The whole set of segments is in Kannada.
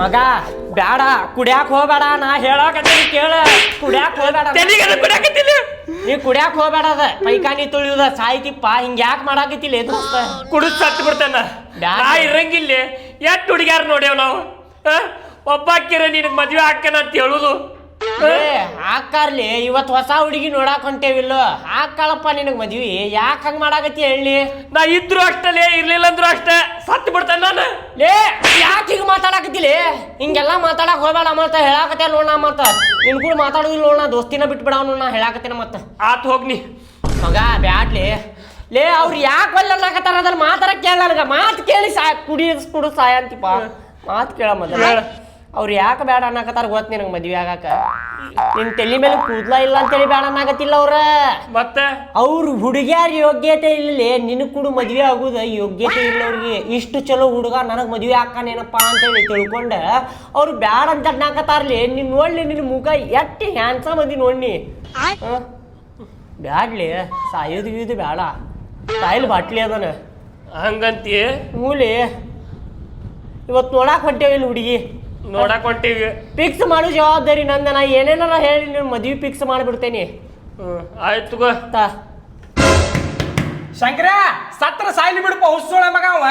ಮಗ ಬ್ಯಾಡ ಕುಡ್ಯಾಕ್ ಹೋಗ್ಬೇಡ ನಾ ಹೇಳಕತ್ತೀನಿ ಕೇಳ. ಕುಡ್ಯಾಕ್ ಹೋಗ್ಬೇಡ ತೆಲಿಗೆ ಅದು ನೀ ಕುಡ್ಯಾಕ್ ಹೋಗ್ಬೇಡ ಅದ. ಪೈಖಾನಿ ತುಳಿಯುದ ಸಾಯ್ತಿಪ್ಪ ಹಿಂಗ ಯಾಕೆ ಮಾಡಾಕತ್ತಿಲ್ಲ ಎದು ಕುಡಿದ್ ಸತ್ತು ಬಿಡ್ತಾನ. ಬ್ಯಾಡ. ನಾ ಇರಂಗಿಲ್ಲ ಎಷ್ಟು ಹುಡುಗ್ಯಾರ ನೋಡ್ಯಾವ ನಾವು? ಒಬ್ಬಾಕಿರ ನಿನಗ್ ಮದ್ವೆ ಹಾಕ್ಯಾನ ಅಂತ ಹೇಳುದು. ಹಾಕಾರ್ಲಿ ಇವತ್ ಹೊಸ ಹುಡುಗಿ ನೋಡಾಕ್ ಹೊಂಟೇವಿಲ್ಲ. ಹಾಕಾಳಪ್ಪ ನಿನಗ್ ಮದ್ವಿ. ಯಾಕ ಹಂಗ ಮಾಡಾಕತ್ತಿ ಹೇಳಿ? ನಾ ಇದ್ರು ಅಷ್ಟಲೇ ಇರ್ಲಿಲ್ಲ ಅಂದ್ರು ಅಷ್ಟೇ. ಸತ್ ಬಿಡ್ತಾನ ನಾನು. ಲೇ ಯಾಕ ಹಿಂಗ ಮಾತಾಡಕತ್ತಿಲಿ ಹಿಂಗೆಲ್ಲ ಮಾತಾಡಕ್ ಹೋಗ್ಬೇಡ ಮತ್ತ ಹೇಳಾಕತ್ತೆ ನೋಡ ಮತ್ತ. ನಿನ್ ಕೂಡ ಮಾತಾಡೋದಿಲ್ಲ ನೋಡ ದೋಸ್ತಿನ ಬಿಟ್ಬಿಡ ಅವ್ನು ನಾ ಹೇಳಾಕತ್ತೇನ ಮತ್ತ. ಆತ್ ಹೋಗ್ನಿ. ಮಗ ಬ್ಯಾಡ್ಲಿ. ಲೇ ಅವ್ರು ಯಾಕೆ ಒಲ್ಲ ಅನ್ನಕತ್ತಾರ? ಅದ್ರ ಮಾತಾಡಕ್ ಕೇಳ ನನಗ. ಮಾತು ಕೇಳಿ ಸಾ ಕುಡಿ ಕುಡು ಸಾಯ ಅಂತಿಪ್ಪ. ಮಾತು ಕೇಳ ಮೊದಲ. ಅವ್ರು ಯಾಕೆ ಬೇಡ ಅನ್ನಕತ್ತಾರ ಗೊತ್ತ ನಿನಗೆ ಮದ್ವೆ ಆಗಾಕ ನಿನ್ ತಲೆ ಮೇಲೆ ಕೂದ್ಲ ಇಲ್ಲ ಅಂತೇಳಿ ಬೇಡ ಅನ್ನಕತ್ತಿಲ್ಲ ಅವ್ರ? ಮತ್ತೆ? ಅವ್ರ ಹುಡುಗ್ಯಾರ ಯೋಗ್ಯತೆ ಇಲ್ಲ ನಿನ್ ಕೂಡ ಮದ್ವೆ ಆಗುದ ಯೋಗ್ಯತೆ ಇಲ್ಲ ಅವ್ರಿಗೆ. ಇಷ್ಟು ಚಲೋ ಹುಡುಗ ನನಗ್ ಮದ್ವೆ ಅಂತ ಹೇಳಿ ತಿಳ್ಕೊಂಡ ಅವ್ರು ಬ್ಯಾಡ ಅಂತ ಅನ್ನಕತ್ತಾರ್ಲಿ. ನೀನ್ ನೋಡ್ಲಿ ನಿನ್ ಮುಖ ಎಟ್ಟಿ ಹ್ಯಾನ್ಸಮ್ ಅದಿ ನೋಡ್ನಿ? ಬ್ಯಾಡ್ಲಿ ಸಾಯೋದು ಗೀದು ಬೇಡ ಸಾಯಿಲ್ ಬಾಟ್ಲಿ ಅದನ. ಹಂಗಂತಿ? ಮೂಲಿ. ಇವತ್ತು ನೋಡಾಕ್ ಹೊಂಟೇವಿ ಇಲ್ಲಿ ಹುಡುಗಿ. ನೋಡಕ್ ಹೊಂಟೀವಿ. ಫಿಕ್ಸ್ ಮಾಡೋ ಜವಾಬ್ದಾರಿ ನಂದ ನಾ ಏನೇನಾರ ಹೇಳಿ ನೀವು ಮದ್ವಿ ಫಿಕ್ಸ್ ಮಾಡಿಬಿಡ್ತೇನೆ. ಹ್ಮ್ ಆಯ್ತು ಗೋ ತಾ. ಶಂಕರ ಸತ್ರ ಸಾಯ್ಲಿ ಬಿಡಪ್ಪ ಹುಸ್ಸೋಳ ಮಗ ಅವ.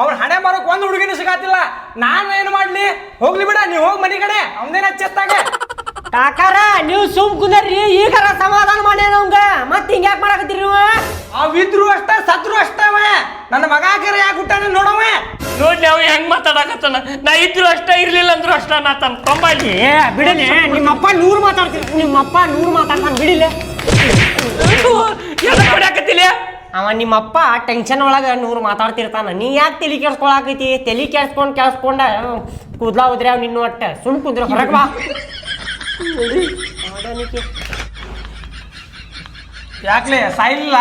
ಅವ್ನ ಹಣೆ ಮಾರಕ್ ಒಂದು ಹುಡುಗಿನ ಸಿಗಾತಿಲ್ಲ. ನಾನು ಏನು ಮಾಡ್ಲಿ? ಹೋಗ್ಲಿ ಬಿಡ ನೀವ್ ಹೋಗ್ ಮನಿ ಕಡೆ. ಅವನೇನ ಚೆತ್ತಾಗ ಕಾಕಾರ ನೀವು ಸುಮ್ ಕುಂದರ್ರಿ ಈಗ ಸಮಾಧಾನ ಮಾಡ್ಯಾನ ಅವಂಗ ಮತ್ ಹಿಂಗ್ಯಾಕ್ ಮಾಡಾಕತ್ತೀರಿ ನೀವು? ಅವಿದ್ರು ಅಷ್ಟ ಸತ್ರು ಅಷ್ಟವ ನನ್ನ ಮಗ ಕರೆ ಯಾಕೆ ಹುಟ್ಟಾನ ನೋಡವ? ನೋಡಿ ಅವ ಹೆಂಗ್ ಮಾತಾಡಕತ್ತಾನ? ನಾ ಇದ್ರು ಅಷ್ಟ ಇರ್ಲಿಲ್ಲ ಅಂದ್ರು ಅಷ್ಟ ನಾ ತನ್ನ ಏ ಬಿಡಲಿ ನಿಮ್ಮಪ್ಪ ನೂರು ಮಾತಾಡ್ತೀನಿ ನಿಮ್ಮಪ್ಪ ನೂರು ಮಾತಾಡ್ತಾನ ಬಿಡಿಲೆ. ಎಲ್ಲ ಕೊಡಾಕತ್ತಿಲ್ಲ ಅವ ನಿಮ್ಮಪ್ಪ ಟೆನ್ಷನ್ ಒಳಗ ನೂರು ಮಾತಾಡ್ತಿರ್ತಾನ. ನೀ ಯಾಕೆ ತಲೆ ಕೆಡ್ಸ್ಕೊಳಕೈತಿ ತಲೆ ಕೆಡ್ಸ್ಕೊಂಡ್ ಕೆಡ್ಸ್ಕೊಂಡ ಕೂದ್ಲಾ ಹೋದ್ರೆ ಅವ್ ನಿನ್ನ ಒಟ್ಟ ಸುಮ್ ಕುಂದ್ರ ಹೊರಗ ಬಾ. ಯಾಕ್ಲೆ ಸಾಯ್ಲಿಲ್ಲ?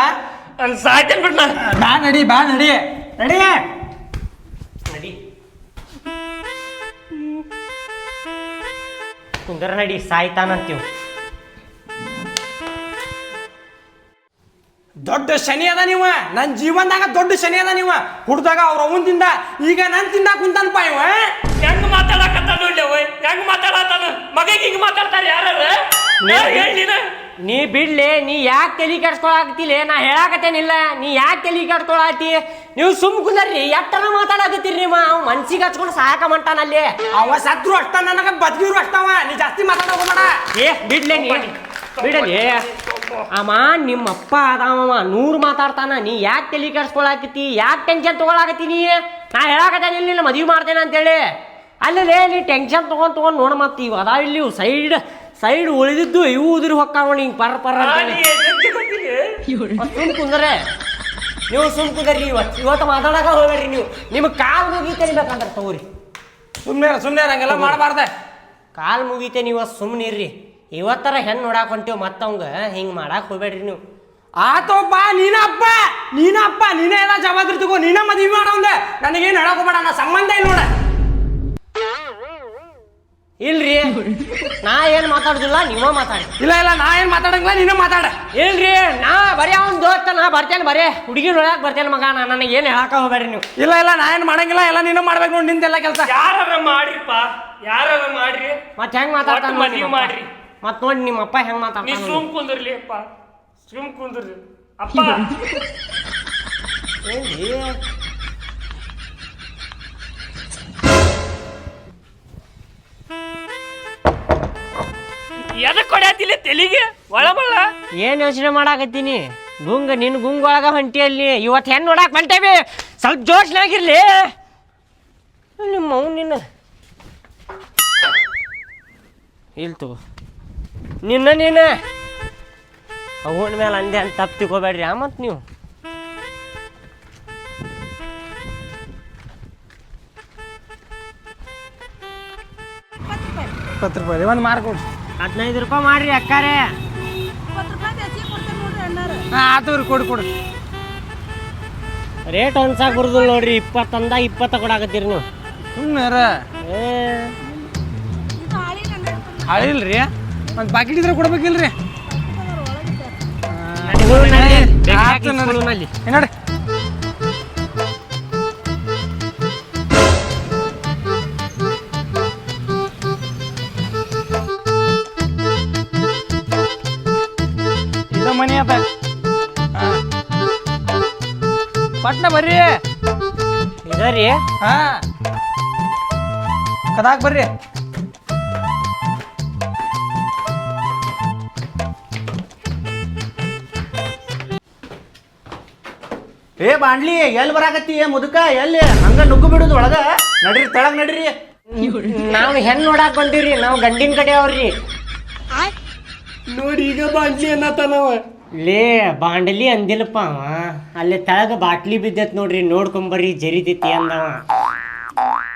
ಅಲ್ಲಿ ಸಾಯ್ತೇನ್ ಬಿಡ್ ನಾ ಬಾ ನಡಿ ಬಾ ನಡಿ. ನಡಿ. ನಡಿ. ಕುಂದರ ನಡಿ ಸಾಯ್ತಾನಂತೀವ್. ದೊಡ್ಡ ಶನಿ ಅದ ನೀವ. ನನ್ನ ಜೀವನದಾಗ ದೊಡ್ಡ ಶನಿ ಅದ ನೀವ. ಹುಡ್ದಾಗ ಅವ್ರ ಅವನ್ ತಿಂದ ಈಗ ನನ್ ತಿಂದ ಕುಂತಾನಪ್ಪ ಇವ ಹೆಂಗ್ ಮಾತಾಡಕತ್ತಾನ ನೋಡ್ಲಿ ಅವ ಹೆಂಗ್ ಮಾತಾಡತಾನ ಮಗಗೆ ಹಿಂಗ್ ಮಾತಾಡ್ತಾರ ಯಾರು? ಹೇಳಿ ನೀನ. ನೀ ಬಿಡ್ಲಿ ನೀ ಯಾಕೆ ತಲೆ ಕೆಡ್ಸ್ಕೊಳಕತ್ತಿಲ್ಲ ನಾ ಹೇಳಾಕತ್ತೇನಿಲ್ಲ. ನೀ ಯಾಕೆ ತಲೆ ಕೆಡ್ಸ್ಕೊಳತಿ? ನೀವು ಸುಮ್ ಕುಂದರ್ರಿ ಎಟ್ಟನ ಮಾತಾಡಾಕತ್ತೀರಿ ನಿಮ್ಮ ಅವ್ ಮನ್ಸಿಗೆ ಹಚ್ಕೊಂಡು ಸಹಾಯಕ ಮಂಟಾನಲ್ಲಿ ಅವ ಸತ್ರು ಅಷ್ಟ ನನಗ ಬದ್ಗಿರು ಅಷ್ಟವ. ನೀ ಜಾಸ್ತಿ ಮಾತಾಡೋ ಹೋಗ್ಬೇಡ. ಏ ಬಿಡ್ಲೆ ನೀ. ಬಿಡಲಿ. ಅಮ್ಮ ನಿಮ್ಮಪ್ಪ ಅದಾವ ನೂರು ಮಾತಾಡ್ತಾನ. ನೀ ಯಾಕೆ ತಲೆ ಕೆಡ್ಸ್ಕೊಳಕತ್ತಿ? ಯಾಕೆ ಟೆನ್ಷನ್ ತಗೊಳಕತ್ತಿ ನೀ? ನಾ ಹೇಳಾಕತ್ತೇನೆ ನಿನ್ನ ಮದುವೆ ಮಾಡ್ತೇನೆ ಅಂತೇಳಿ. ಅಲ್ಲದೆ ನೀ ಟೆನ್ಷನ್ ತಗೊಂಡ್ ತಗೊಂಡ್ ನೋಡ ಮತ್ತೆ ಇವು ಅದಾವ ಇಲ್ಲಿ ಸೈಡ್ ಸೈಡ್ ಉಳಿದಿದ್ದು ಇವು ಉದುರಿ ಹೊಕ್ಕಾವ ನೋಡಿ ಹಿಂಗೆ ಪರ ಪರ ಅಂತೇಳಿ ಸುಮ್ ಕುಂದ್ರೆ ನೀವು ಸುಮ್ ಕುಂದ್ರಿ ಇವತ್ತು ಇವತ್ತು ಮಾತಾಡಕ ಹೋಗ್ಬೇಡ್ರಿ ನೀವು. ನಿಮ್ಗೆ ಕಾಲು ಮುಗಿತೇನೆ ಬೇಕಂದ್ರೆ ತಗೋರಿ. ಸುಮ್ಮನೆ ಸುಮ್ಮನೆ ಹಂಗೆಲ್ಲ ಮಾಡಬಾರ್ದೆ. ಕಾಲು ಮುಗಿತೇನೆ ಇವತ್ತು ಸುಮ್ಮನೆ ಇರ್ರಿ. ಇವತ್ತರ ಹೆಣ್ಣು ನೋಡಾಕ್ ಹೊಂಟೀವಿ ಮತ್ತವಂಗ ಹಿಂಗೆ ಮಾಡಾಕ್ ಹೋಗ್ಬೇಡ್ರಿ ನೀವು. ಆತೋಪ್ಪ ನೀನಪ್ಪ ನೀನಪ್ಪ ನೀನೇ ಎಲ್ಲ ಜವಾಬ್ದಾರಿ ತಗೋ. ನೀನ ಮದ್ವಿ ಮಾಡೋಂದೆ ನನಗೇನು ಹೇಳಕ್ ಹೋಗ್ಬೇಡ ನಾ ಸಂಬಂಧ ಇಲ್ಲ ನೋಡ. ಇಲ್ರಿ. ನಾ ಏನ್ ಮಾತಾಡುದಿಲ್ಲ ನೀವ ಮಾತಾಡಿ. ಇಲ್ಲ ಇಲ್ಲ ನಾ ಏನ್ ಮಾತಾಡಂಗಿಲ್ಲ ನೀನು ಮಾತಾಡ. ಇಲ್ರಿ ನಾ ಬರೀ ಅವ್ನ ದೋಸ್ತ ನಾ ಬರ್ತೇನೆ ಬರೀ. ಹುಡುಗಿ ಒಳಗ ಬರ್ತೇನೆ ಮಗ ನಾ ನನಗೆ ಏನು ಹೇಳಕ ಹೋಗ್ಬೇಡ್ರಿ ನೀವು. ಇಲ್ಲ ಇಲ್ಲ ನಾ ಏನ್ ಮಾಡಂಗಿಲ್ಲ ಎಲ್ಲ ನೀನು ಮಾಡ್ಬೇಕು ನೋಡಿ ನಿಂದೆಲ್ಲ ಕೆಲಸ. ಯಾರ ಮಾಡ್ರಿಪ್ಪ ಯಾರ ಮಾಡ್ರಿ? ಮತ್ತೆ ಹೆಂಗ್ ಮಾತಾಡ್ತಾನ ಮಾಡಿ ಮದ್ವಿ ಮಾಡ್ರಿ. ಮತ್ ನೋಡಿ ನಿಮ್ಮಪ್ಪ ಹೆಂಗ್ ನೀ ಮಾತಾಡ್ತಾನ ಸುಮ್ ಕುಂದ್ರಲಿ ಅಪ್ಪ. ಸುಮ್ ಕುಂದ್ರಿ ಅಪ್ಪ. ಏನ್ರಿ? ಎದಕ್ ಹೊಡ್ಯಾತಿಲ್ಲ ತೆಲಿಗೆ? ಒಳಮಳ ಏನ್ ಯೋಚನೆ ಮಾಡಾಕತ್ತೀನಿ? ಗುಂಗ ನಿನ್ ಗುಂಗ್ ಒಳಗ ಹೊಂಟಿಯಲ್ಲಿ ಇವತ್ ಹೆಣ್ ನೋಡಾಕ್ ಹೊಂಟೇವಿ. ಸ್ವಲ್ಪ ಜೋಶ್ನಾಗಿರ್ಲಿ. ನಿಮ್ಮ ಅವ್ ನಿನ್ನ. ಇಲ್ತು ನಿನ್ನ ನೀನ ಅವನ ಮೇಲೆ ಅಂದೆ ಅಂತ ತಪ್ಪು ತಿಳ್ಕೊಬೇಡ್ರಿ. ಆ ಮತ್ತು ನೀವು. ಇಪ್ಪತ್ತು ರೂಪಾಯಿ. ಒಂದು ಮಾರ್ಕೊಡ್ರಿ ಹದಿನೈದು ರೂಪಾಯಿ ಮಾಡ್ರಿ ಅಕ್ಕಾರೆ. ಆತವ್ರಿ ಕೊಡು ಕೊಡು. ರೇಟ್ ಅನ್ಸಾಕ್ ಬರುದಿಲ್ಲ ನೋಡ್ರಿ ಇಪ್ಪತ್ತಂದ ಇಪ್ಪತ್ತ ಕೊಡಾಕತ್ತೀರಿ ನೀವು. ಸುಮ್ಮನೆ ಹಾಳಿಲ್ರಿ ಒಂದು ಬಾಕಿ ಇದ್ರೆ ಕೊಡ್ಬೇಕಿಲ್ರಿ? ನಡಿ. ಅದ ಪಟ್ನ ಬರ್ರಿ. ಇದರಿ ಹಾ. ಕದಾಕ್ ಬರ್ರಿ. ಏ ಬಾಂಡ್ಲಿ ಎಲ್ ಬರಾಕತ್ತಿ? ಏ ಮುದುಕ ಎಲ್ಲಿ? ಹಂಗ ನುಗ್ಗು ಬಿಡುದು ಒಳಗ? ನಡ್ರಿ ತಳಗ್ ನಡ್ರಿ. ನಾವು ಹೆಣ್ ನೋಡಾಕ್ ಬಂದಿವ್ರಿ ನಾವು ಗಂಡಿನ ಕಡೆ ಅವ್ರಿ. ನೋಡಿ ಈಗ ಬಾಣ್ಲಿ ಅನ್ನತಾನವ. ಲೇ ಬಾಂಡಲಿ ಅಂದಿಲ್ಲಪ್ಪ ಅವ. ಅಲ್ಲಿ ತಳಗ ಬಾಟ್ಲಿ ಬಿದ್ದತ್ ನೋಡ್ರಿ ನೋಡ್ಕೊಂಬರ್ರಿ ಜರಿತೈತಿ ಅಂದವ.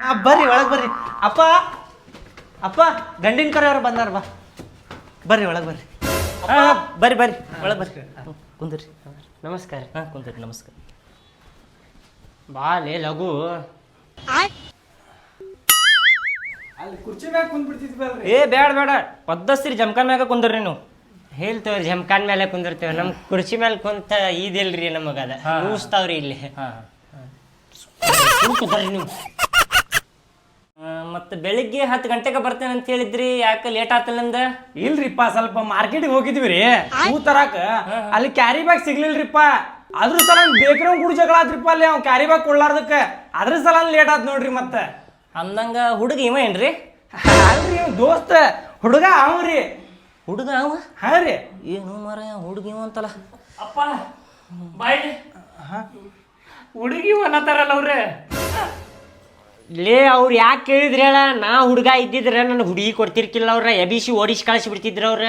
ಆ, ಬರ್ರಿ ಒಳಗೆ ಬರ್ರಿ. ಅಪ್ಪ ಅಪ್ಪ ಗಂಡಿನ ಕರೆಯವ್ರು ಬಂದಾರ ಬಾ. ಬರ್ರಿ ಒಳಗೆ ಬರ್ರಿ. ಹಾ ಹಾ, ಬರ್ರಿ ಬರ್ರಿ. ಒಳಗೆ ಬರ್ರಿ. ಕುಂದ್ರಿ. ನಮಸ್ಕಾರ. ಹಾಂ ಕುಂದ್ರಿ ನಮಸ್ಕಾರ. ಬಾ ಲೇ ಲಘು ಅಲ್ಲಿ ಕುರ್ಚಿ ಮ್ಯಾಗ ಕುಂದ್ಬಿಡ್ತಿದ್ವಿ ಏ ಬೇಡ ಬೇಡ ಪದ್ದಸ್ತಿರಿ ಜಮ್ಕನ್ ಮ್ಯಾಗ ಕುಂದ್ರಿ ನೀವು ಹೇಳ್ತೇವ್ರಿ ಜಮಖಾನ್ ಮೇಲೆ ಕುಂದಿರ್ತೇವೆ ನಮ್ ಕುರ್ಚಿ ಮೇಲೆ ಕುಂತ ಇದಿಲ್ರಿ ಅದ. ಕೂಸ್ತಾವ್ರಿ ಇಲ್ಲಿ. ನೀವು. ಮತ್ತೆ ಬೆಳಿಗ್ಗೆ ಹತ್ ಗಂಟೆಗೆ ಬರ್ತೇನೆ ಅಂತ ಹೇಳಿದ್ರಿ ಯಾಕೆ ಲೇಟ್ ಆತಲ್ಲ ನಮ್ದ ಇಲ್ರಿಪ್ಪ ಸ್ವಲ್ಪ ಮಾರ್ಕೆಟಿಗೆ ಹೋಗಿದ್ವಿ ರೀ ಹೂ ತರಾಕ. ಅಲ್ಲಿ ಕ್ಯಾರಿ ಬ್ಯಾಗ್ ಸಿಗ್ಲಿಲ್ರಿಪ್ಪ. ಅದ್ರ ಸಲ ಬೇಕ್ರಿ ಕೂಡ ಜಗಳ ಆತ್ರಿಪ್ಪ ಅಲ್ಲಿ ಅವ್ನು ಕ್ಯಾರಿ ಬ್ಯಾಗ್ ಕೊಡ್ಲಾರ್ದಕ್ಕ ಅದ್ರ ಸಲ ಲೇಟ್ ಆತ್ ನೋಡ್ರಿ ಮತ್ತೆ. ಅಂದಂಗ ಹುಡುಗ ಇವ ಏನ್ರಿ? ಅಲ್ರಿ ದೋಸ್ತ. ಹುಡುಗ ಅವ್ರಿ. ಹುಡುಗ ಅವ? ಹಾ ರೀ. ಏನು ಮರ ಹುಡುಗಿ ಅಂತಲ್ಲ. ಅಪ್ಪ ಬಾಯ್ ಹುಡುಗಿ ಅನ್ನತಾರಲ್ಲ ಅವ್ರೆ? ಲೇ ಅವ್ರು ಯಾಕೆ ಕೇಳಿದ್ರಿ ಹೇಳ? ನಾ ಹುಡುಗ ಇದ್ದಿದ್ರೆ ನನ್ನ ಹುಡುಗಿ ಕೊಡ್ತಿರ್ಕಿಲ್ಲ ಅವ್ರ. ಎಬಿಸಿ ಓಡಿಸಿ ಕಳಿಸಿ ಬಿಡ್ತಿದ್ರು ಅವ್ರ.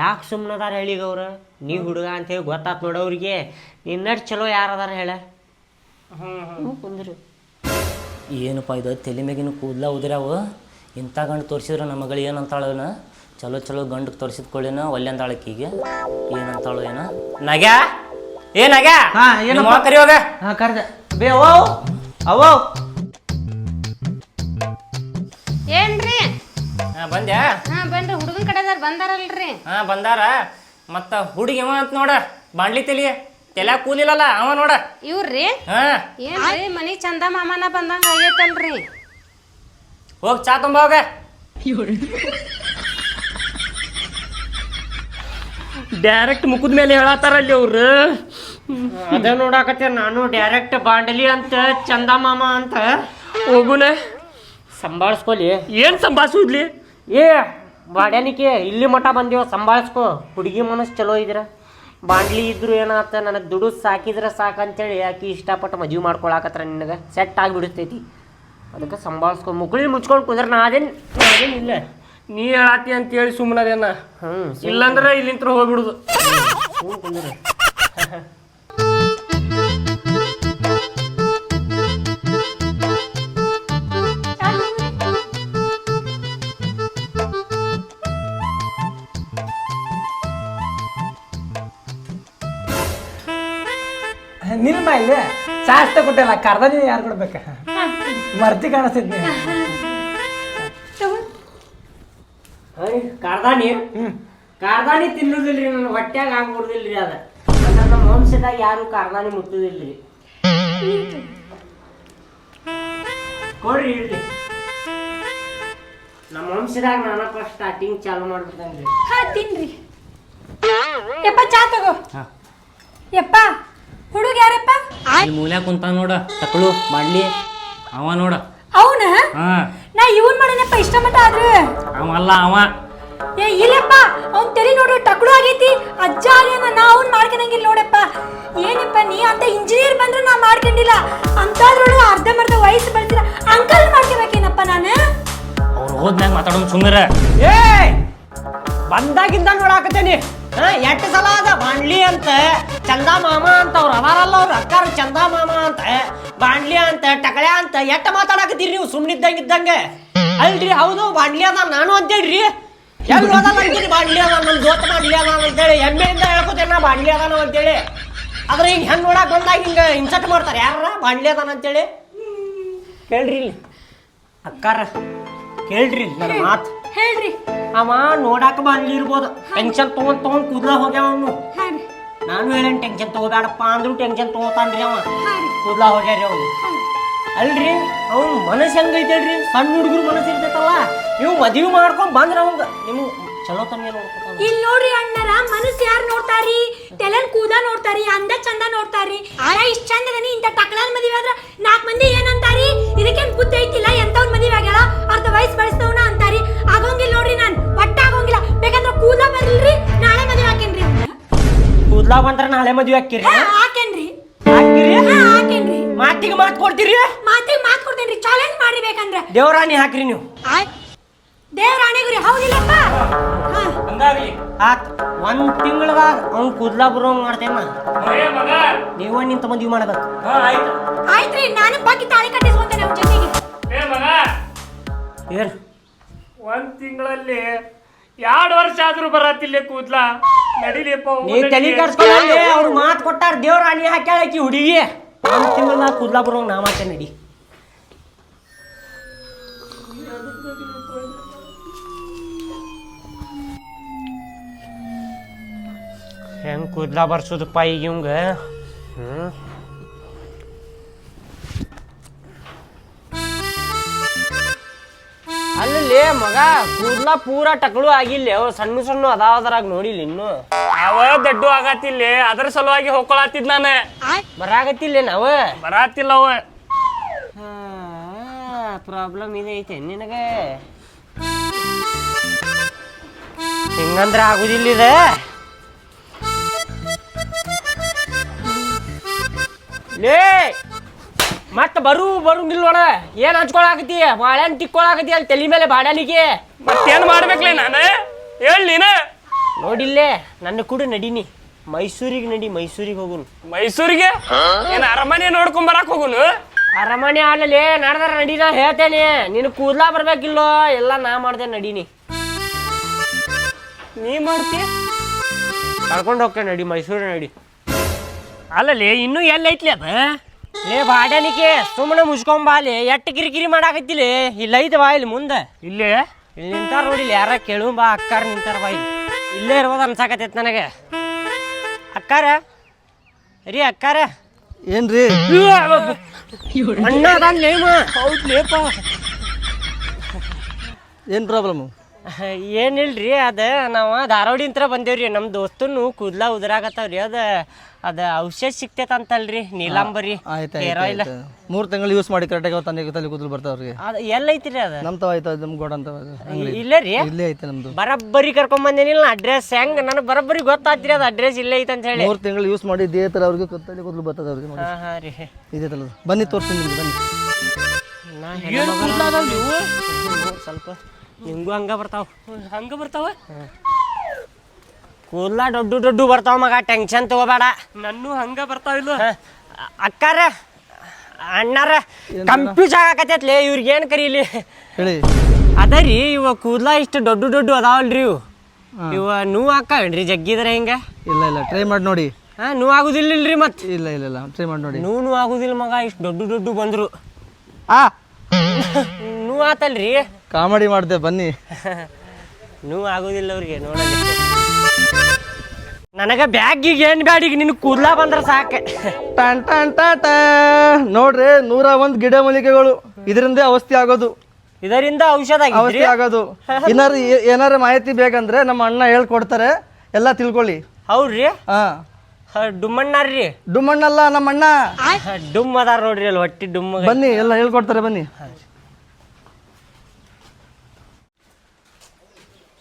ಯಾಕೆ ಸುಮ್ಮನದಾರ ಹೇಳಿಗ ಅವ್ರ? ನೀ ಹುಡುಗ ಅಂತ ಹೇಳಿ ಗೊತ್ತಾತ್ ನೋಡ ಅವ್ರಿಗೆ. ನಿನ್ನಡ್ ಚಲೋ ಯಾರದಾರ ಹೇಳ. ಹ್ಞೂ ಕುಂದ್ರಿ. ಏನಪ್ಪ ಇದು? ತಲೆ ಮ್ಯಾಗಿನ ಕೂದಲ ಅವು ಇಂಥ ಗಂಡು ತೋರಿಸಿದ್ರೆ ನಮ್ಮ ಮಗಳು ಏನಂತಾಳನ ಚಲೋ ಚಲೋ ಗಂಡು ತೋರಿಸಿದ ಕೊಳ್ಳಿನ ಒಲ್ಲೆ ಅಂತಾಳಕ್ಕೀಗ ಏನಂತಾಳು ಏನ. ನಗ್ಯಾ? ಏ ನಗ್ಯಾ? ಹಾ, ಏನಪ್ಪ? ನಿಮ್ಮ ಅವ್ವ ಕರಿಯೋಗ ಹಾ ಕರ್ದೆ. ಬೇ ಅವೋ ಅವೋ ಏನ್ರಿ? ಹಾ ಬಂದ್ಯಾ? ಹಾ ಬನ್ರಿ ಹುಡುಗನ ಕಡೆದಾರ ಬಂದಾರಲ್ರಿ? ಹಾ ಬಂದಾರ. ಮತ್ತ ಹುಡುಗಿ ಅವ ಅಂತ ನೋಡ. ಬಾಂಡ್ಲಿ ತಲಿ. ತಲೆ ಕೂಲಿಲ್ಲಲ್ಲ ಅವ ನೋಡ. ಇವ್ರಿ ಹಾ. ಏನ್ರಿ? ಮನಿ ಚಂದ ಮಾಮನ ಬಂದಂಗ ಆಗೈತಲ್ರಿ? ಹೋಗ್ ಚಾ ತುಂಬ ಹೋಗ. ಡೈರೆಕ್ಟ್ ಮುಖದ ಮೇಲೆ ಹೇಳತ್ತಾರಲ್ಲಿ ಅವ್ರು. ಅದ ನೋಡಾಕತ್ತೆ ನಾನು ಡೈರೆಕ್ಟ್ ಬಾಂಡಲಿ ಅಂತ ಚಂದ ಮಾಮ ಅಂತ. ಹೋಗುನ. ಸಂಭಾಳಿಸ್ಕೊಲಿ. ಏನ್ ಸಂಭಾಳಿಸ್ಲಿ ಏ ಬಾಡ್ಯಾನಿಕೆ ಇಲ್ಲಿ ಮಠ ಬಂದಿವ ಸಂಭಾಳಿಸ್ಕೊ. ಹುಡುಗಿ ಮನಸ್ಸು ಚಲೋ ಇದ್ರ. ಬಾಂಡ್ಲಿ ಇದ್ರು ಏನಾತ ನನಗೆ ದುಡು ಸಾಕಿದ್ರೆ ಸಾಕಂತೇಳಿ ಯಾಕೆ ಇಷ್ಟಪಟ್ಟು ಮದುವೆ ಮಾಡ್ಕೊಳಕತ್ರ ನಿನಗೆ? ಸೆಟ್ ಆಗಿಬಿಡ್ತೈತಿ. ಅದಕ್ಕೆ ಸಂಭಾಳಿಸ್ಕೊ. ಮುಗುಳಿ ಮುಚ್ಕೊಂಡು ಕುಂದ್ರೆ ನಾ ಅದೇನು ಇಲ್ಲ. ನೀ ಹೇಳಾತಿ ಅಂತ ಹೇಳಿ ಸುಮ್ಮನದೇನ ಇಲ್ಲಂದ್ರೆ ಇಲ್ಲಂದ್ರ ಇಲ್ಲಿಂತ್ರ ಹೋಗ್ಬಿಡುದು. ಕುಂದ್ರೆ ನಿಲ್ಮ ಇಲ್ಲಿ ಶಾಸ್ತ್ರ ಕೊಟ್ಟಲ್ಲ ಕರ್ದ ನೀವು ಯಾರು ಕೊಡ್ಬೇಕ? ಮರ್ತಿ ಕಾಣಿಸ್ತೈತಿ ಕಾರ್ದಾನಿ ಕಾರ್ದಾನಿ ತಿನ್ನೋದಿಲ್ರಿ ನನ್ನ ಹೊಟ್ಯಾಗ ಆಗ್ಬಿಡುದಿಲ್ರಿ ಅದ. ಯಾಕಂದ್ರೆ ನಮ್ಮ ವಂಶದಾಗ ಯಾರು ಕಾರ್ದಾನಿ ಮುಟ್ಟುದಿಲ್ರಿ? ಕೊಡ್ರಿ ಇಲ್ರಿ ನಮ್ಮ ವಂಶದಾಗ ಫಸ್ಟ್ ಸ್ಟಾರ್ಟಿಂಗ್ ಚಾಲು ಮಾಡ್ಬಿಡ್ತೇನ್ರಿ ಹಾ ತಿನ್ರಿ. ಯಪ್ಪ ಚಾ ತಗೋ. ಯಪ್ಪ ಹುಡುಗ ಯಾರಪ್ಪ? ಇಲ್ಲಿ ಮೂಲ್ಯಾಗ ಕುಂತ ನೋಡ ತಕ್ಕಳು ಮಾಡ್ಲಿ ಅವ ನೋಡ. ಅವನ? ಹಾ. ನಾ ಇವನ್ ಮಾಡಿನಪ್ಪ ಇಷ್ಟ ಮಟ್ಟ ಆದ್ರೆ? ಅವ ಅಲ್ಲ ಅವ. ಏ ಇಲ್ಲಪ್ಪ ಅವ್ನ್ ತಲೆ ನೋಡು ಟಕ್ಳು ಆಗೈತಿ. ಅಜ್ಜ ಆಗ್ಯಾನ ನಾ ಅವ್ನ್ ಮಾಡ್ಕೊಂಡಂಗಿಲ್ಲ ನೋಡಪ್ಪ. ಏನಪ್ಪ ನೀ ಅಂತ ಇಂಜಿನಿಯರ್ ಬಂದ್ರೆ ನಾ ಮಾಡ್ಕೊಂಡಿಲ್ಲ. ಅಂತಾದ್ರೊಳಗೆ ಅರ್ಧ ಮರ್ಧ ವಯಸ್ಸು ಬರ್ತೀರ. ಅಂಕಲ್ ಮಾಡ್ಕೋಬೇಕೇನಪ್ಪ ನಾನು? ಅವ್ರು ಹೋದ್ಮ್ಯಾಗ ಮಾತಾಡೋನ್ ಸುಂದರ ಏ ಬಂದಾಗಿಂದ ನೋಡಾಕತ್ತೇನಿ. ಹಾ ಎಷ್ಟು ಸಲ ಅದ? ಬಾಂಡ್ಲಿ ಅಂತ. ಚಂದ ಮಾಮ ಅಂತ ಅವ್ರು ಅದಾರಲ್ಲ ಅವ್ರು. ಅಕ್ಕಾರ ಚಂದ ಮಾಮ ಅಂತ. ಬಾಂಡ್ಲಿ ಅಂತ ಟಕಳೆ ಅಂತ. ಎಟ್ಟ ಮಾತಾಡಕತ್ತೀರಿ ನೀವು ಸುಮ್ಮನಿದ್ದಂಗೆ ಇದ್ದಂಗೆ? ಅಲ್ರಿ ಹೌದು ಬಾಂಡ್ಲಿ ಅದ ನಾನು ಅಂತೇಳ್ರಿ ಎಲ್ಲಿ ಹೋದಲ್ಲ ಬಾಂಡ್ಲಿ ಅದ ನಮ್ಮ ದೋತ ಬಾಂಡ್ಲಿ ಅದ ಅಂತೇಳಿ ಹೆಮ್ಮೆಯಿಂದ ಹೇಳ್ಕೊತೇನೆ ನಾ ಬಾಂಡ್ಲಿ ಅದಾನ ಅಂತೇಳಿ. ಆದ್ರೆ ಹಿಂಗೆ ಹೆಂಗೆ ನೋಡಕ್ ಬಂದಾಗ ಹಿಂಗೆ ಇನ್ಸರ್ಟ್ ಮಾಡ್ತಾರೆ. ಯಾರ ಬಾಂಡ್ಲಿ ಅದಾನ ಅಂತೇಳಿ. ಕೇಳ್ರಿ ಇಲ್ಲಿ. ಅಕ್ಕಾರ ಕೇಳ್ರಿ ನನ್ನ ಮಾತು. ಹೇಳ್ರಿ. ಅವ ನೋಡಾಕ ಬಾಂಡ್ಲಿ ಇರ್ಬೋದು. ಟೆನ್ಷನ್ ತಗೊಂಡ್ ತಗೊಂಡ್ ಕುದ್ರ ಹೋಗ್ಯಾವ ಅವ್ನು. ನಾನು ಹೇಳೇನ್ ಟೆನ್ಷನ್ ತಗೋಬೇಡಪ್ಪ ಅಂದ್ರು ಟೆನ್ಷನ್ ತಗೋತಾನ್ರಿ ಅವ. ಅವನು ಹೋಗ್ಯಾರಿ ಅವ್ನು. ಅಲ್ರಿ? ಅವ್ನ ಮನಸ್ಸು ಹೆಂಗೈತಲ್ರಿ ಸಣ್ಣ ಹುಡುಗರು ಮನಸ್ಸು ಇರ್ತೈತಲ್ಲ? ನೀವು ಮದುವೆ ಮಾಡ್ಕೊಂಡ್ ಬಂದ್ರ ಅವಂಗ ನಿಮ್ ಚಲೋ ತನಗೆ ನೋಡ್ಕೊತಾನ? ಇಲ್ಲಿ ನೋಡ್ರಿ ಅಣ್ಣರ ಮನಸ್ಸು ಯಾರು ನೋಡ್ತಾರಿ ತೆಲನ್ ಕೂದ ನೋಡ್ತಾರಿ ಅಂದ ಚಂದ ನೋಡ್ತಾರಿ ಆಯ ಇಷ್ಟ ಚಂದ ಅದನಿ ಇಂತ ಟಕ್ಲಾನ್ ಮದುವೆ ಆದ್ರ ನಾಲ್ಕು ಮಂದಿ ಏನಂತಾರಿ? ಇದಕ್ಕೇನ್ ಬುದ್ಧಿ ಐತಿಲ್ಲ ಎಂತವ್ನ ಮದುವೆ ಆಗ್ಯಾಳ? ಅರ್ಧ ವಯಸ್ಸು ಬೆಳೆಸ್ತವನ ಅಂತಾರಿ. ಆಗೋಂಗಿಲ್ಲ ನೋಡ್ರಿ ನಾನ್ ಒಟ್ಟ ಆಗೋಂಗಿಲ್ಲ. ಬೇಕಂದ್ರ ಕೂದ ಬರ್ಲ್ರಿ ನಾಳೆ ಮದುವೆ ಹಾಕೇನ್ರಿ ಕೂದ್ಲಾ ಬಂದ್ರ ನಾಳೆ ಮದ್ವಿ ಹಾಕಿರಿ ಹಾಕೇನ್ರಿ. ಹಾಕಿರಿ? ಹಾಕೇನ್ರಿ. ಮಾತಿಗೆ ಮಾತು ಕೊಡ್ತೀರಿ? ಮಾತಿಗೆ ಮಾತು ಕೊಡ್ತೇನ್ರಿ ಚಾಲೆಂಜ್ ಮಾಡ್ರಿ ಬೇಕಂದ್ರೆ ದೇವರಾಣಿ ಹಾಕ್ರಿ ನೀವು. ದೇವರಾಣಿ ಗುರಿ ಹೌದಿಲ್ಲಪ್ಪ? ಹಾ. ಹಂಗಾಗ್ಲಿ. ಆತ್ ಒಂದ್ ತಿಂಗಳದಾಗ ಅವ್ನ್ ಕೂದ್ಲಾ ಬರೋಂಗ್ ಮಾಡ್ತೇನ. ನೀವ ನಿಂತ ಮದ್ವಿ ಮಾಡ್ಬೇಕು. ಹಾ ಆಯ್ತು. ಆಯ್ತ್ರಿ ನಾನು ಬಾಕಿ ತಾಳಿ ಕಟ್ಟಿಸ್ಕೊಂತೇನೆ ಅವ್ನ ಜೊತೆಗೆ. ಏನ್? ಒಂದ್ ತಿಂಗಳಲ್ಲಿ ಎರಡು ವರ್ಷ ಆದ್ರೂ ಬರತ್ತಿಲ್ಲ ಕೂದ್ಲ. ನಡಿಲಿಪ್ಪ ನೀ ತಲೆ ಕರ್ಸ್ಕೊಳ್ಳಿ ಅವ್ರು ಮಾತು ಕೊಟ್ಟಾರ ದೇವರಾಣಿ ಹಾಕ್ಯಾಳಕಿ ಹುಡುಗಿ. ಒಂದ್ ತಿಂಗಳದಾಗ ಕೂದ್ಲಾ ಬರೋಂಗ್ ನಾ ಮಾಡ್ತೇನೆ ನಡಿ ಹೆಂಗ್ ಕೂದ್ಲಾ ಬರ್ಸೋದಪ್ಪ ಈಗ ಇವಂಗ ಹ್ಮ್ ಅಲ್ಲಿ ಮಗ ಕೂದ್ಲ ಪೂರ ಟಕಳು ಆಗಿಲ್ಲ. ಅವ್ ಸಣ್ಣ ಸಣ್ಣ ಅದಾವದ್ರಾಗ ನೋಡಿಲ್ಲ ಇನ್ನು. ಅವ ದಡ್ಡು ಆಗತ್ತಿಲ್ಲ ಅದ್ರ ಸಲುವಾಗಿ ಹೋಗ್ಕೊಳತ್ತಿದ್ ನಾನು. ಬರಾಗತ್ತಿಲ್ಲ ನಾವ? ಬರಾತಿಲ್ಲ ಅವ. ಪ್ರಾಬ್ಲಮ್ ಇದೈತೆ ನಿನಗೆ. ಹಿಂಗಂದ್ರ ಆಗುದಿಲ್ಲ ಇದೆ. ಲೇ! ಮತ್ತ ಬರು ಬರುಂಗಿಲ್ಲ ನೋಡ ಏನ್ ಹಚ್ಕೊಳಕತಿ ಬಾಳೆಹಣ್ಣು ತಿಕ್ಕೊಳಕತಿ ಅಲ್ಲಿ ತಲೆ ಮೇಲೆ ಬಾಡಲಿಗೆ. ಮತ್ತೇನ್ ಮಾಡ್ಬೇಕ್ಲೆ ನಾನು? ಹೇಳ್ ನೀನ. ನೋಡಿಲ್ಲೇ ನನ್ನ ಕೂಡ ನಡೀನಿ. ಮೈಸೂರಿಗೆ ನಡಿ ಮೈಸೂರಿಗೆ ಹೋಗುನು. ಮೈಸೂರಿಗೆ? ಏನ್ ಅರಮನೆ ನೋಡ್ಕೊಂಡ್ ಬರಾಕ್ ಹೋಗುನು? ಅರಮನೆ ಆಡಲಿ ನಡೆದಾರ ನಡೀನ ಹೇಳ್ತೇನೆ. ನಿನ್ ಕೂದ್ಲಾ ಬರ್ಬೇಕಿಲ್ಲೋ? ಎಲ್ಲ ನಾ ಮಾಡ್ದೆ ನಡೀನಿ. ನೀ ಮಾಡ್ತಿ? ಕರ್ಕೊಂಡು ಹೋಗ್ತೇನೆ ನಡಿ ಮೈಸೂರು ನಡಿ. ಅಲ್ಲಲ್ಲಿ ಇನ್ನೂ ಎಲ್ಲ ಐತ್ಲಿ ಅದ? ಲೇ ಬಾಡನಿಕೆ ಸುಮ್ಮನೆ ಮುಚ್ಕೊಂಬಾಲಿ ಎಟ್ಟು ಕಿರಿಕಿರಿ ಮಾಡಾಕತ್ತಿಲ್ಲ ಇಲ್ಲ ಐತೆ ಬಾ ಇಲ್ಲಿ ಮುಂದೆ. ಇಲ್ಲೇ? ಇಲ್ಲಿ ನಿಂತಾರ ನೋಡಿಲ್ಲ ಯಾರ ಕೇಳು ಬಾ ಅಕ್ಕಾರ ನಿಂತಾರ ಬಾ ಇಲ್ಲಿ. ಇಲ್ಲೇ ಇರ್ಬೋದು ಅನ್ಸಾಕತ್ತೈತೆ ನನಗೆ. ಅಕ್ಕಾರ? ರೀ ಅಕ್ಕಾರ? ಏನ್ರಿ? ಅಣ್ಣ ಹೌದ್ಲೇಪ ಏನ್ ಪ್ರಾಬ್ಲಮ್ ಏನಿಲ್ರಿ ಅದು ನಾವು ಧಾರವಾಡಿಂತ್ರ ಬಂದೇವ್ರಿ. ನಮ್ಮ ದೋಸ್ತನು ಕೂದ್ಲ ಉದುರಾಗತ್ತಾವ್ರಿ ಅದು ಅದು ಔಷಧ ಸಿಕ್ತೈತಂತಲ್ರಿ ನೀಲಾಂಬರಿ ಆಯ್ತು ಹೇರ್ ಆಯಿಲ್ ಆಯ್ತು. ಮೂರ್ ತಿಂಗಳು ಯೂಸ್ ಮಾಡಿ ಕರೆಕ್ಟಾಗಿ ತಂದೆ ತಲೆ ಕೂದಲು ಬರ್ತಾವ ರೀ ಅದ ಎಲ್ಲೈತ್ರಿ ಅದು. ನಮ್ ತಾವ ಆಯ್ತು ನಮ್ ಗೋಡ ಅಂತ ಇಲ್ಲ ರೀ? ಇಲ್ಲೇ ಐತೆ ನಮ್ದು. ಬರಬ್ಬರಿ ಕರ್ಕೊಂಡ್ ಬಂದೇನಿಲ್ಲ ಅಡ್ರೆಸ್ ಹೆಂಗ್ ನನಗೆ ಬರಬ್ಬರಿ ಗೊತ್ತಾತ್ರಿ ಅದು ಅಡ್ರೆಸ್ ಇಲ್ಲೇ ಐತೆ ಅಂತ ಹೇಳಿ. ಮೂರ್ ತಿಂಗಳು ಯೂಸ್ ಮಾಡಿ ಇದೇ ತರ ಅವ್ರಿಗೆ ತಲೆ ಕೂದಲು ಬರ್ತದೆ ಅವ್ರಿಗೆ ನೋಡಿ. ಹಾ ಹಾ ರೀ. ಇದೇ ತಲ ಬನ್ನಿ ತೋರಿಸ್ತೀನಿ ನಿಮ್ಗೆ ಬನ್ನಿ. ನಾ ಸ್ವಲ್ಪ ನಿಮ್ಗೂ ಹಂಗ ಬರ್ತಾವ? ಹಂಗ ಬರ್ತಾವ? ಕೂದ್ಲ ದೊಡ್ಡ ದೊಡ್ಡ ಬರ್ತಾವ ಮಗ ಟೆನ್ಷನ್ ತಗೋಬೇಡ. ನನ್ನೂ ಹಂಗ ಬರ್ತಾವಿಲ್ಲ ಇಲ್ಲ? ಅಕ್ಕಾರ ಅಣ್ಣಾರ ಕಂಪ್ಯೂಸ್ ಆಗಾಕತ್ತೈತ್ಲೆ ಇವ್ರಿಗೆ ಏನು ಕರೀಲಿ ಹೇಳಿ. ಅದ ರೀ ಇವ ಕೂದ್ಲ ಇಷ್ಟು ದೊಡ್ಡ ದೊಡ್ಡ ಅದಾವಲ್ರಿ ಇವು. ಇವ ನೂ ಹಾಕಾವೇನ್ರಿ ಜಗ್ಗಿದ್ರೆ ಹಿಂಗ? ಇಲ್ಲ ಇಲ್ಲ ಟ್ರೈ ಮಾಡಿ ನೋಡಿ. ಹಾ ನೂ ಆಗುದಿಲ್ಲ ಮತ್ ಇಲ್ಲ ಇಲ್ಲ ಇಲ್ಲ ಟ್ರೈ ಮಾಡಿ ನೋಡಿ. ನೋವು ನೂ ಆಗುದಿಲ್ಲ ಮಗ ಇಷ್ಟು ದೊಡ್ಡ ದೊಡ್ಡ ಬಂದ್ರು. ಆ. ನೂ ಆತಲ್ರಿ. ಕಾಮಿಡಿ ಮಾಡಿದೆ ಬನ್ನಿ. ನೀವು ಆಗೋದಿಲ್ಲ ಅವ್ರಿಗೆ ನೋಡಲಿ ನನಗ ಬ್ಯಾಗಿಗೆ ಏನ್ ಬ್ಯಾಡ ಈಗ ನಿನ್ ಕೂದಲ ಬಂದ್ರ ಸಾಕೆ. Ton ton. ನೋಡ್ರಿ ನೂರ ಒಂದ್ ಗಿಡ ಮೂಲಿಕೆಗಳು ಇದರಿಂದ ಔಷಧಿ ಆಗೋದು. ಇದರಿಂದ ಔಷಧ ಆಗಿದ್ರಿ? ಔಷಧಿ ಆಗೋದು ಏನಾರು ಏನಾರು ಮಾಹಿತಿ ಬೇಕಂದ್ರೆ ನಮ್ಮ ಅಣ್ಣ ಹೇಳ್ಕೊಡ್ತಾರೆ. ಎಲ್ಲ ತಿಳ್ಕೊಳ್ಳಿ. ಹೌದ್ರಿ? ಹಾ. ಹ, ಡುಮ್ಮಣ್ಣಾರ್ರಿ? ಡುಮ್ಮಣ್ಣಲ್ಲ ನಮ್ಮ ಅಣ್ಣ ಹ, ಡುಮ್ ಅದಾರ ನೋಡ್ರಿ ಅಲ್ಲಿ ಹೊಟ್ಟಿ ಡುಮ್ ಬನ್ನಿ ಎಲ್ಲ ಹೇಳ್ಕೊಡ್ತಾರೆ ಬನ್ನಿ.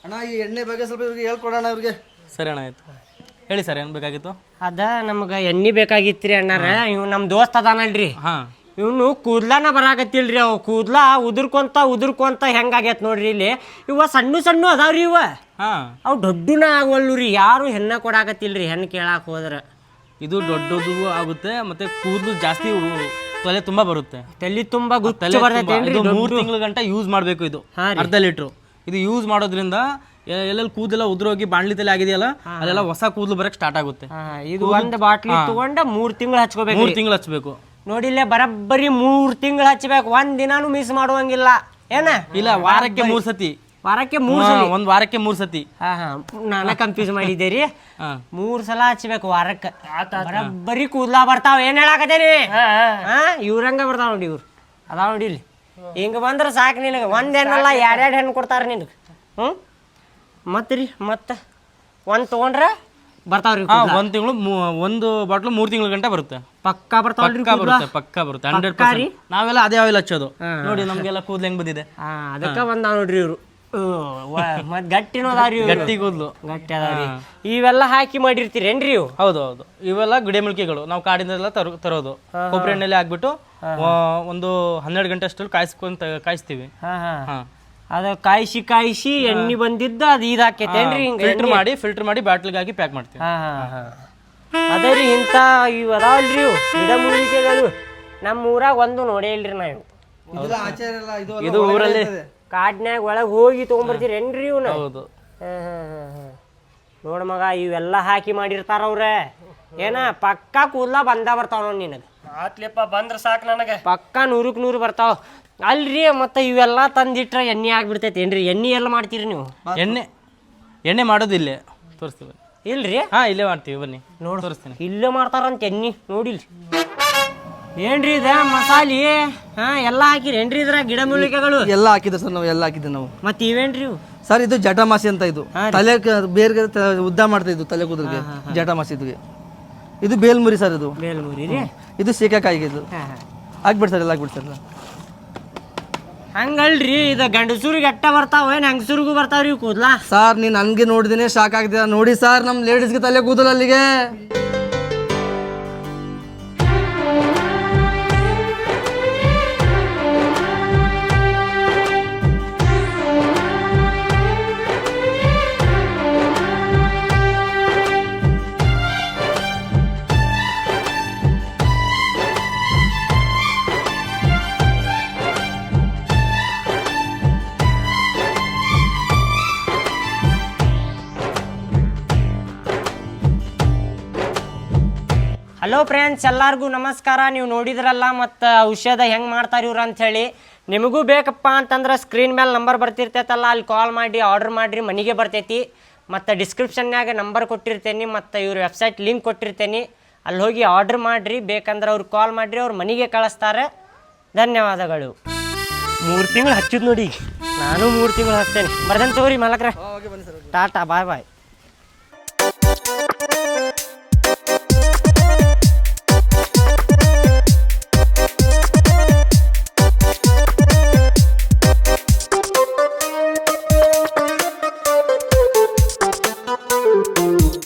ಅಣ್ಣ ಈ ಎಣ್ಣೆ ಬಗ್ಗೆ ಸ್ವಲ್ಪ ಇವ್ರಿಗೆ ಹೇಳ್ಕೊಡೋಣ ಇವ್ರಿಗೆ. ಸರಿ ಅಣ್ಣ ಆಯ್ತು. ಹೇಳಿ ಸರ್ ಏನು ಬೇಕಾಗಿತ್ತು? ಅದ ನಮ್ಗೆ ಎಣ್ಣೆ ಬೇಕಾಗಿತ್ತು ಬೇಕಾಗಿತ್ರಿ ಅಣ್ಣಾರ. ಇವ್ ನಮ್ಮ ದೋಸ್ತ ಅದಾನಲ್ರಿ. ಹಾಂ. ಇವನು ಕೂದ್ಲಾನ ಬರಾಕತ್ತಿಲ್ರಿ ಅವು. ಕೂದ್ಲ ಉದುರ್ಕೊಂತ ಉದುರ್ಕೊಂತ ಹೆಂಗಾಗೈತ್ ನೋಡ್ರಿ ಇಲ್ಲಿ. ಇವ ಸಣ್ಣ ಸಣ್ಣ ಅದಾವ್ರಿ ಇವ. ಹಾಂ. ಅವ್ ದೊಡ್ಡನ ಆಗವಲ್ಲು ರೀ ಯಾರು ಹೆಣ್ಣ ಕೊಡಾಕತ್ತಿಲ್ರಿ ಹೆಣ್ಣು ಕೇಳಾಕ ಹೋದ್ರ. ಇದು ದೊಡ್ಡದು ಆಗುತ್ತೆ ಮತ್ತೆ ಕೂದಲು ಜಾಸ್ತಿ ಉ- ತಲೆ ತುಂಬಾ ಬರುತ್ತೆ. ತಲಿ ತುಂಬಾ ತಲೆ ತುಂಬಾ- ಬರ್ತೈತೇನ್ರಿ ಇದು ಮೂರು? ತಿಂಗಳ ಗಂಟ ಯೂಸ್ ಮಾಡಬೇಕು ಇದು. ಹಾ ರೀ. ಅರ್ಧ ಲೀಟ್ರು. ಇದು ಯೂಸ್ ಮಾಡೋದ್ರಿಂದ ಎಲ್ಲೆಲ್ಲಿ ಉದ್ರೋಗಿ ಉದುರೋಗಿ ಬಾಣ್ಲಿ ತಲೆ ಆಗಿದೆಯಲ್ಲ ಅದೆಲ್ಲ ಹೊಸ ಕೂದಲು ಬರಕ್ ಸ್ಟಾರ್ಟ್ ಆಗುತ್ತೆ. ಇದು ಒಂದ್ ಬಾಟ್ಲಿ ತಗೊಂಡ ಮೂರ್ ತಿಂಗಳು ಹಚ್ಕೋಬೇಕು ಮೂರ್ ತಿಂಗಳು ಹಚ್ಬೇಕು. ನೋಡಿಲ್ಲೇ ಬರಬ್ಬರಿ ಮೂರ್ ತಿಂಗಳು ಹಚ್ಬೇಕು. ಒಂದ್ ದಿನಾನು ಮಿಸ್ ಮಾಡುವಂಗಿಲ್ಲ. ಏನ? ಇಲ್ಲ ವಾರಕ್ಕೆ ಮೂರ್ ಸತಿ. ವಾರಕ್ಕೆ ಮೂರ್ ಒಂದ್ ವಾರಕ್ಕೆ ಮೂರ್ ಸತಿ. ಹಾ ಹಾ. ನಾನ ಕನ್ಫ್ಯೂಸ್ ಮಾಡಿದ್ದೆ ರೀ ಮೂರ್ ಸಲ ಹಚ್ಬೇಕು ವಾರಕ್ಕೆ. ಬರಬ್ಬರಿ ಕೂದಲ ಬರ್ತಾವ. ಏನ್ ಹೇಳಾಕತ್ತೇನಿ ಇವ್ರಂಗ ಬರ್ತಾವ ನೋಡಿ ಇವ್ರು. ಅದಾವ ನೋಡಿ ಇಲ್ಲಿ. ಹಿಂಗ ಬಂದ್ರೆ ಸಾಕು ನಿನಗೆ. ಒಂದು ಹೆಣ್ಣಲ್ಲ ಎರಡೆರಡು ಹೆಣ್ಣು ಕೊಡ್ತಾರೆ ನಿನಗೆ. ಹ್ಞೂ ಮತ್ತೆ ರೀ ಮತ್ತೆ? ಒಂದು ತೊಗೊಂಡ್ರೆ ಬರ್ತಾವ್ರಿ ಹಾ ಒಂದ್ ತಿಂಗಳು ಒಂದು ಬಾಟ್ಲು ಮೂರು ತಿಂಗಳ ಗಂಟೆ ಬರುತ್ತೆ. ಪಕ್ಕಾ ಬರ್ತಾವ್ರಿ ಪಕ್ಕ ಬರುತ್ತೆ ಪಕ್ಕ ಬರುತ್ತೆ. ಹಂಡ್ರೆಡ್? ನಾವೆಲ್ಲ ಅದೇ ಆಯಿಲ್ ಹಚ್ಚೋದು. ನೋಡಿ ನಮಗೆಲ್ಲ ಕೂದಲು ಹೆಂಗೆ ಬಂದಿದೆ. ಅದಕ್ಕ ಅದಕ್ಕೆ ಬಂದ ನೋಡ್ರಿ ಇವರು. ಗಟ್ಟಿನೂ ಅದಾವ್ರಿ. ಗಟ್ಟಿ ಕೂದಲು. ಗಟ್ಟಿ ಅದಾವ್ರಿ ಇವೆಲ್ಲ ಹಾಕಿ ಮಾಡಿರ್ತೀರೇನ್ರಿ ಇವು? ಹೌದು ಹೌದು. ಇವೆಲ್ಲ ಗಿಡಮಿಳಿಕೆಗಳು ನಾವು ಕಾಡಿಂದೆಲ್ಲ ತರ ತರೋದು. ಕೊಬ್ಬರಿ ಎಣ್ಣೆಲಿ ಹಾಕ್ಬಿಟ್ಟು ವ- ಒಂದು ಹನ್ನೆರಡು ಗಂಟೆ ಅಷ್ಟರಲ್ಲಿ ಕಾಯಿಸ್ಕೊಂತ ಕಾಯಿಸ್ತೀವಿ. ಹಾ ಹಾ. ಹಾ. ಅದ ಕಾಯಿಸಿ ಕಾಯಿಸಿ ಎಣ್ಣೆ ಬಂದಿದ್ದ ಅದು ಇದಾಕೈತೇನ್ರಿ ಹಿಂಗ ಫಿಲ್ಟರ್ ಮಾಡಿ ಫಿಲ್ಟರ್ ಮಾಡಿ ಬಾಟ್ಲಿಗೆ ಹಾಕಿ ಪ್ಯಾಕ್ ಮಾಡ್ತೀವಿ. ಹಾ ಹಾ. ಹಾ ಅದೇ ರೀ ಇಂಥ ಇವು ಅದಾವಲ್ರಿ ಇವು. ಗಿಡಮೂಲಿಕೆಗಳು ನಮ್ಮ ಊರಾಗ ಒಂದು ನೋಡೇ ಇಲ್ರಿ ನಾವು. ಇದು ಊರಲ್ಲಿ ಕಾಡ್ನ್ಯಾಗ ಒಳಗೆ ಹೋಗಿ ತೊಗೊಂಬರ್ತೀರೇನ್ರಿ ಏನ್ರಿ ಹೌದು. ಹಾ ಹಾ ಹಾ ಹಾ. ನೋಡ ಮಗ ಇವೆಲ್ಲ ಹಾಕಿ ಮಾಡಿರ್ತಾರ ಅವ್ರ. ಏನ ಪಕ್ಕಾ ಕೂದ್ಲ ಬಂದ ಬರ್ತಾವ ನೋಡ್ ನಿನಗೆ. ಆತ್ಲಿಪ್ಪ ಬಂದ್ರ ಸಾಕು ನನಗೆ. ಪಕ್ಕಾ ನೂರಕ್ಕೆ ನೂರು ಬರ್ತಾವ. ಅಲ್ರಿ ಮತ್ತೆ ಇವೆಲ್ಲ ತಂದಿಟ್ರ ಎಣ್ಣೆ ಆಗ್ಬಿಡ್ತೈತಿ. ಏನ್ರಿ ಎಣ್ಣೆ ಎಲ್ಲ ಮಾಡ್ತೀರಿ ನೀವು? ಎಣ್ಣೆ ಎಣ್ಣೆ ಮಾಡೋದು ಇಲ್ಲೇ. ತೋರಿಸ್ತೀವಿ ಇಲ್ರಿ? ಹಾ ಇಲ್ಲೇ ಮಾಡ್ತೀವಿ ಬನ್ನಿ. ನೋಡು ತೋರಿಸ್ತೀನಿ. ಇಲ್ಲೇ ಮಾಡ್ತಾರಂತ ಎಣ್ಣೆ ನೋಡಿಲ್ರಿ. ಏನ್ರಿ ಇದ ಮಸಾಲಿ? ಹಾ ಎಲ್ಲ ಹಾಕಿರಿ. ಏನ್ರಿ ಇದ್ರ ಗಿಡ ಮೂಲಿಕೆಗಳು? ಎಲ್ಲ ಹಾಕಿದ್ರು ಸರ್ ನಾವು ಎಲ್ಲ ಹಾಕಿದ್ದೆ ನಾವು. ಮತ್ತೆ ಇವೇನ್ರಿ ಇವು? ಸರ್ ಇದು ಜಟಮಾಸಿ ಅಂತ ಇದು. ತಲೆ ಕ- ಬೇರ್ಗೆ ತ- ಉದ್ದ ಮಾಡ್ತಾ ಇದ್ದು ತಲೆ ಕೂದಲಿಗೆ ಜಟಮಾಸಿ ಇದು ಇದು ಬೇಲ್ಮುರಿ ಸರ್ ಇದು. ಬೇಲ್ಮುರಿ ರೀ? ಇದು ಸೀಕಾಯಿಗೆ ಇದು. ಹಾ ಹಾ. ಹಾಕ್ಬಿಡಿ ಸರ್ ಎಲ್ಲ ಹಾಕ್ಬಿಡಿ ಸರ್ ಹಂಗಲ್ರಿ ಇದ ಗಂಡಸೂರಿಗೆ ಎಟ್ಟ ಬರ್ತಾವ ಏನ್ ಹೆಂಗಸೂರಿಗೂ ಬರ್ತಾವ್ರಿ ಇವು ಕೂದ್ಲಾ? ಸರ್ ನೀನು ನನಗೆ ನೋಡಿದಿನೇ ಶಾಕ್ ಆಗ್ತೀರಾ? ನೋಡಿ ಸರ್ ನಮ್ಮ ಲೇಡೀಸ್ಗೆ ತಲೆ ಕೂದಲು ಅಲ್ಲಿಗೆ. ಫ್ರೆಂಡ್ಸ್ ಎಲ್ಲರಿಗೂ ನಮಸ್ಕಾರ. ನೀವು ನೋಡಿದ್ರಲ್ಲ ಮತ್ತು ಔಷಧ ಹೆಂಗೆ ಮಾಡ್ತಾರೆ ಇವ್ರು ಅಂಥೇಳಿ ನಿಮಗೂ ಬೇಕಪ್ಪ ಅಂತಂದ್ರೆ ಸ್ಕ್ರೀನ್ ಮೇಲೆ ನಂಬರ್ ಬರ್ತಿರ್ತೈತಲ್ಲ ಅಲ್ಲಿ ಕಾಲ್ ಮಾಡಿ ಆರ್ಡರ್ ಮಾಡಿರಿ ಮನೆಗೆ ಬರ್ತೈತಿ. ಮತ್ತು ಡಿಸ್ಕ್ರಿಪ್ಷನ್ಯಾಗ ನಂಬರ್ ಕೊಟ್ಟಿರ್ತೇನೆ ಮತ್ತು ಇವ್ರ ವೆಬ್ಸೈಟ್ ಲಿಂಕ್ ಕೊಟ್ಟಿರ್ತೇನೆ. ಅಲ್ಲಿ ಹೋಗಿ ಆರ್ಡ್ರ್ ಮಾಡಿರಿ ಬೇಕಂದ್ರೆ ಅವ್ರು ಕಾಲ್ ಮಾಡಿರಿ ಅವ್ರು ಮನೆಗೆ ಕಳಿಸ್ತಾರೆ. ಧನ್ಯವಾದಗಳು. ಮೂರು ತಿಂಗಳು ಹಚ್ಚಿದ್ ನೋಡಿ ನಾನು ಮೂರು ತಿಂಗಳು ಹಚ್ತೇನೆ. ಬರ್ದೇನೆ ತಗೋರಿ ಮಾಲಕ್ರೆ. ಟಾಟಾ ಬಾಯ್ ಬಾಯ್.